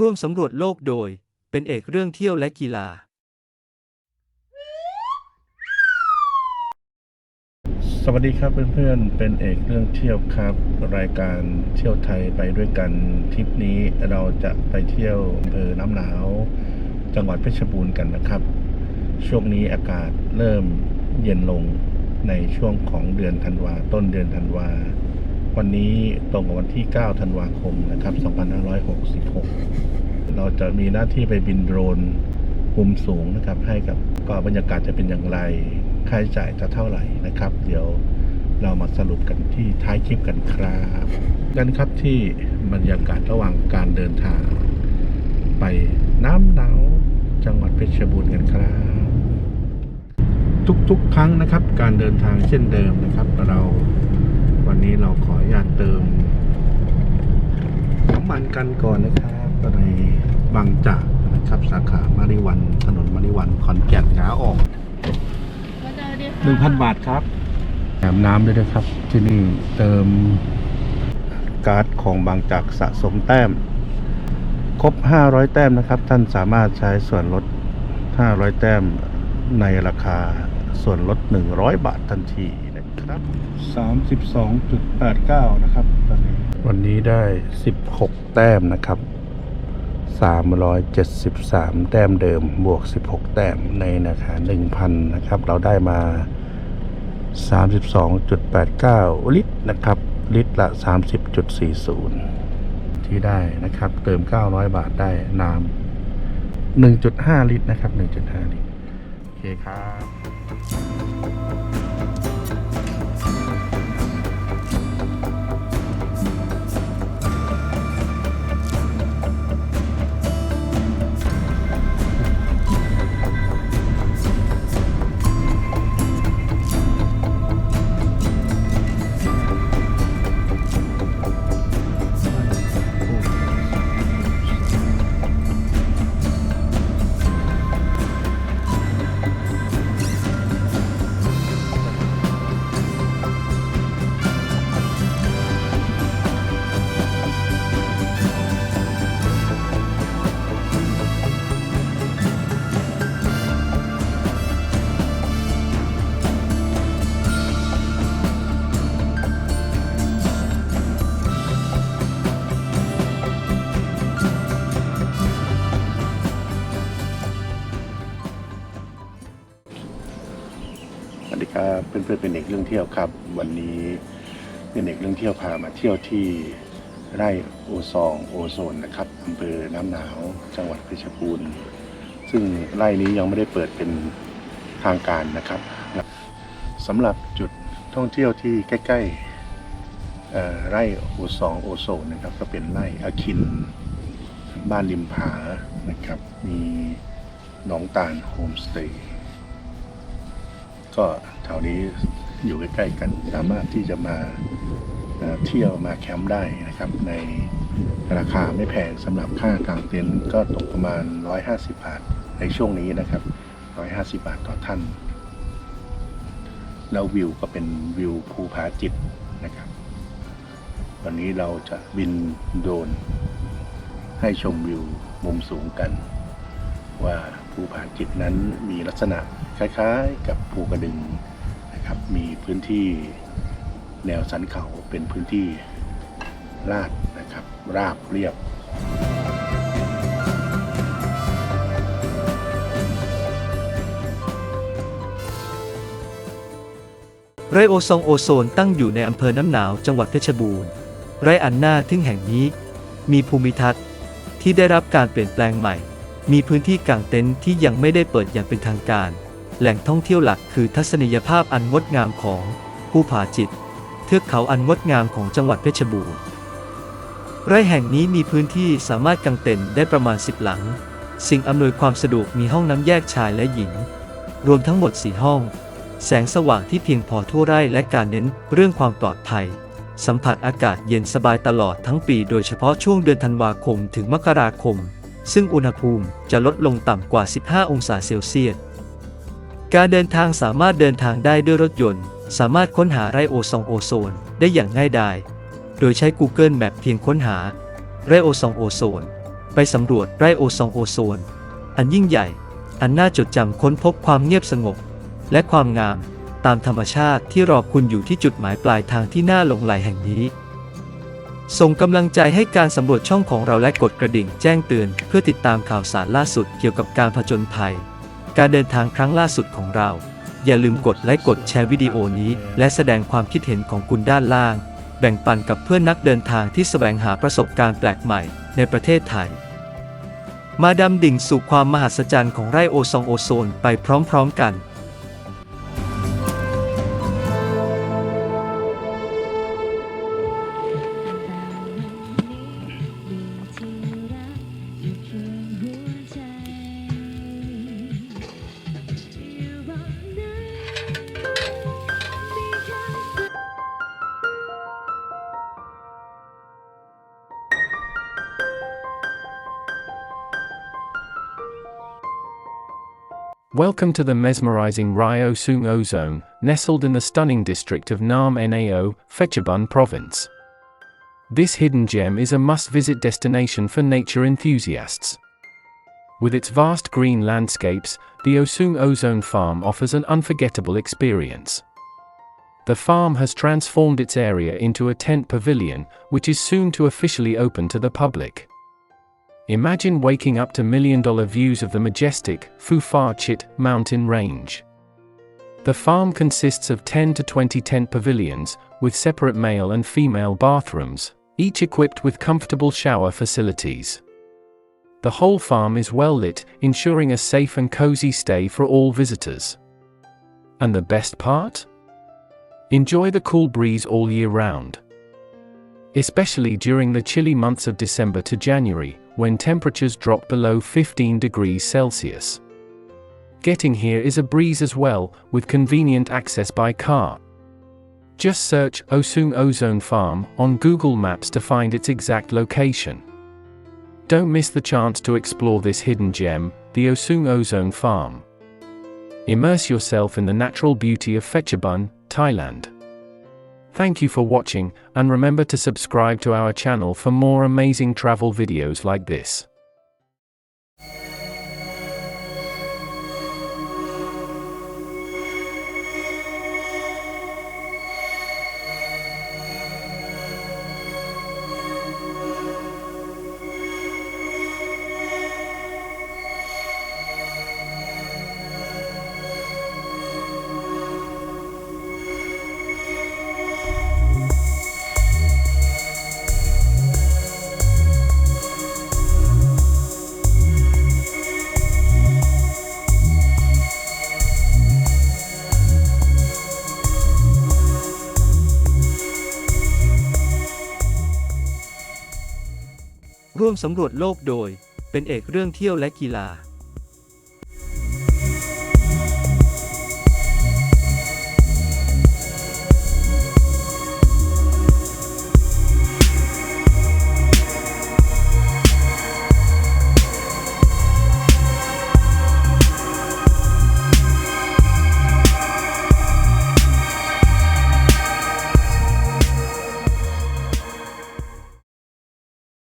ร่วมสำรวจโลกโดย เป็นเอกเรื่องเที่ยวและกีฬา สวัสดีครับเพื่อนๆ เป็นเอกเรื่องเที่ยวครับ รายการเที่ยวไทยไปด้วยกันทริปนี้เราจะไปเที่ยวอำเภอน้ำหนาว จังหวัดเพชรบูรณ์กันนะครับ ช่วงนี้อากาศเริ่มเย็นลงในช่วงของเดือนธันวาต้นเดือนธันวา วันนี้ตรงกับวันที่ 9 ธันวาคมนะครับ 2566 เราจะมีหน้าที่ไปบินโดรนมุมสูงนะครับ ให้กับก็บรรยากาศจะเป็นอย่างไร ค่าใช้จ่ายจะเท่าไหร่นะครับ เดี๋ยวเรามาสรุปกันที่ท้ายคลิปกันครับกันครับที่บรรยากาศระหว่างการเดินทาง ไปน้ำหนาวจังหวัดเพชรบูรณ์กันครับ ทุกๆ ครั้งนะครับ การเดินทางเช่นเดิมนะครับ เรา นนี้เราขออนุญาตเติมน้ำมันกันก่อนนะครับในบางจากนะครับสาขามาริวันถนนมาริวันขอนแก่นขาออกหนึ่งพันบาทครับแถมน้ำด้วยนะครับ ที่นี่เติมการ์ดของบางจากสะสมแต้ม ครบ 500 แต้มนะครับ ท่านสามารถใช้ส่วนลด 500 แต้มในราคาส่วนลด 100 บาททันที นะครับ 32.89 นะครับตอนนี้วันนี้ได้ 16 แต้มนะครับ 373 แต้มเดิมบวก 16 แต้มในราคา1,000 นะครับ เราได้มา 32.89 ลิตรนะครับ ลิตรละ 30.40 ที่ได้นะครับ เติม 900 บาทได้น้ำ1.5 ลิตรนะครับ 1.5 ลิตร โอเคครับ วัสดีครับเพื่อนๆเป็นเอกเรื่องเที่ยวครับ วันนี้เป็นเอกเรื่องเที่ยวพามาเที่ยวที่ไร่โอซองโอโซนนะครับอำเภอน้ำหนาวจังหวัดเพชรบูรณ์ซึ่งไร่นี้ยังไม่ได้เปิดเป็นทางการนะครับสำหรับจุดท่องเที่ยวที่ใกล้ๆไร่โอซองโอโซนนะครับ ก็เป็นไร่อาคินบ้านริมผานะครับ มีหนองตาลโฮมสเตย์ ก็แถวนี้อยู่ใกล้ๆกันสามารถที่จะมาเที่ยวมาแคมป์ได้นะครับ ในราคาไม่แพงสำหรับค่ากางเต็นท์ก็ตกประมาณ 150 บาทในช่วงนี้นะครับ 150 บาทต่อท่าน แล้ววิวก็เป็นวิวภูผาจิตนะครับ วันนี้เราจะบินโดรนให้ชมวิวมุมสูงกัน ว่าภูผาจิตนั้นมีลักษณะ คล้ายๆ กับภูกระดึงนะครับ มีพื้นที่แนวสันเขาเป็นพื้นที่ลาดนะครับ ราบเรียบ ไรโอซองโอโซนตั้งอยู่ในอำเภอน้ำหนาวจังหวัดเพชรบูรณ์ ไรอันนาทึ่งแห่งนี้ มีภูมิทัศน์ที่ได้รับการเปลี่ยนแปลงใหม่ มีพื้นที่กางเต็นท์ที่ยังไม่ได้เปิดอย่างเป็นทางการ แหล่งท่องเที่ยวหลักคือทัศนียภาพอันงดงามของภูผาจิต เทือกเขาอันงดงามของจังหวัดเพชรบูรณ์ไร่แห่งนี้มีพื้นที่สามารถกางเต็นท์ได้ประมาณ 10 หลัง สิ่งอำนวยความสะดวกมีห้องน้ำแยกชายและหญิง รวมทั้งหมด 4 ห้อง แสงสว่างที่เพียงพอทั่วไร่และการเน้นเรื่องความปลอดภัย สัมผัสอากาศเย็นสบายตลอดทั้งปี โดยเฉพาะช่วงเดือนธันวาคมถึงมกราคม ซึ่งอุณหภูมิจะลดลงต่ำกว่า 15 องศาเซลเซียส การเดินทางสามารถเดินทางได้ด้วยรถยนต์ สามารถค้นหาไรโอซองโอโซนได้อย่างง่ายดายโดยใช้ Google Map เพียงค้นหาไรโอซองโอโซนไปสำรวจไรโอซองโอโซนอันยิ่งใหญ่ อันน่าจดจำค้นพบความเงียบสงบ และความงามตามธรรมชาติที่รอคุณอยู่ที่จุดหมายปลายทางที่น่าหลงใหลแห่งนี้ ส่งกำลังใจให้การสำรวจช่องของเราและกดกระดิ่งแจ้งเตือน เพื่อติดตามข่าวสารล่าสุดเกี่ยวกับการผจญภัย การเดินทางครั้งล่าสุดของเรา อย่าลืมกดไลค์กดแชร์วิดีโอนี้ และแสดงความคิดเห็นของคุณด้านล่าง แบ่งปันกับเพื่อนนักเดินทางที่แสวงหาประสบการณ์แปลกใหม่ในประเทศไทย มาดำดิ่งสู่ความมหัศจรรย์ของไร่โอซองโอโซนไปพร้อมๆกัน Welcome to the mesmerizing Rio Sung Ozone, nestled in the stunning district of Nam Nao, Phetchabun province. This hidden gem is a must visit destination for nature enthusiasts. With its vast green landscapes, the Osung Ozone Farm offers an unforgettable experience. The farm has transformed its area into a tent pavilion, which is soon to officially open to the public. Imagine waking up to million dollar views of the majestic Phu Pha Chit mountain range. The farm consists of 10 to 20 tent pavilions, with separate male and female bathrooms, each equipped with comfortable shower facilities. The whole farm is well lit, ensuring a safe and cozy stay for all visitors. And the best part? Enjoy the cool breeze all year round. Especially during the chilly months of December to January, when temperatures drop below 15 degrees Celsius. Getting here is a breeze as well, with convenient access by car. Just search Osung Ozone Farm on Google Maps to find its exact location. Don't miss the chance to explore this hidden gem, the Osung Ozone Farm. Immerse yourself in the natural beauty of Phetchabun, Thailand. Thank you for watching, and remember to subscribe to our channel for more amazing travel videos like this. ร่วมสำรวจโลกโดย เป็นเอกเรื่องเที่ยวและกีฬา